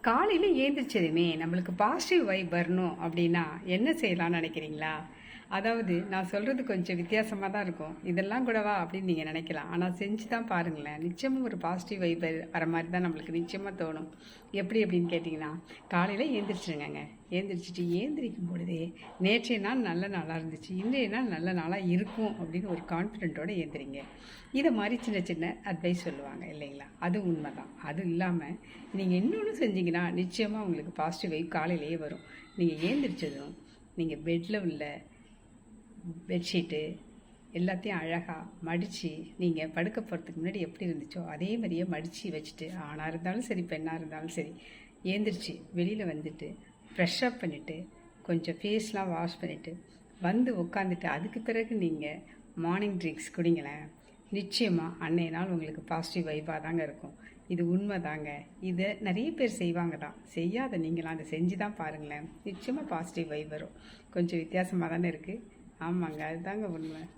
காலையில் ஏந்திரிச்சதுமே நம்மளுக்கு positive vibe வரணும் அப்படின்னா என்ன செய்யலாம்னு நினைக்கிறீங்களா? அதாவது நான் சொல்கிறது கொஞ்சம் வித்தியாசமாக தான் இருக்கும். இதெல்லாம் கூடவா அப்படின்னு நீங்கள் நினைக்கலாம். ஆனால் செஞ்சு தான் பாருங்களேன். நிச்சயமும் ஒரு பாசிட்டிவ் வைப் வர மாதிரி தான் நம்மளுக்கு நிச்சயமாக தோணும். எப்படி அப்படின்னு கேட்டிங்கன்னா காலையில் ஏந்திரிச்சிருங்கங்க. ஏந்திரிச்சிட்டு ஏந்திரிக்கும் பொழுதே நேற்றைய நாள் நல்ல நாளாக இருந்துச்சு. இன்றைய நாள் நல்ல நாளாக இருக்கும் அப்படின்னு ஒரு கான்ஃபிடென்ட்டோடு ஏந்திரிங்க. இதை மாதிரி சின்ன சின்ன அட்வைஸ் சொல்லுவாங்க இல்லைங்களா? அது உண்மை தான் அது இல்லாமல் நீங்கள் இன்னொன்று செஞ்சீங்கன்னா நிச்சயமாக உங்களுக்கு பாசிட்டிவ் வைப் காலையிலேயே வரும். நீங்கள் ஏந்திரிச்சதும் நீங்கள் பெட்டில் உள்ள பெட்ஷீட்டு எல்லாத்தையும் அழகாக மடித்து நீங்கள் படுக்க போகிறதுக்கு முன்னாடி எப்படி இருந்துச்சோ அதே மாதிரியே மடித்து வச்சுட்டு ஆணாக இருந்தாலும் சரி பெண்ணாக இருந்தாலும் சரி ஏந்திரிச்சு வெளியில் வந்துட்டு ஃப்ரெஷ் அப் பண்ணிவிட்டு கொஞ்சம் ஃபேஸ்லாம் வாஷ் பண்ணிவிட்டு வந்து உட்காந்துட்டு அதுக்கு பிறகு நீங்கள் மார்னிங் ட்ரிங்க்ஸ் குடிங்களேன். நிச்சயமாக அன்னைய நாள் உங்களுக்கு பாசிட்டிவ் வைப்பாக தாங்க இருக்கும். இது உண்மை தாங்க. இதை நிறைய பேர் செய்வாங்க தான். செய்யாத நீங்களாம் அதை செஞ்சு தான் பாருங்களேன். நிச்சயமாக பாசிட்டிவ் வைப் வரும். கொஞ்சம் வித்தியாசமாக தானே இருக்குது ஆமாங்க அதுதாங்க உண்மை.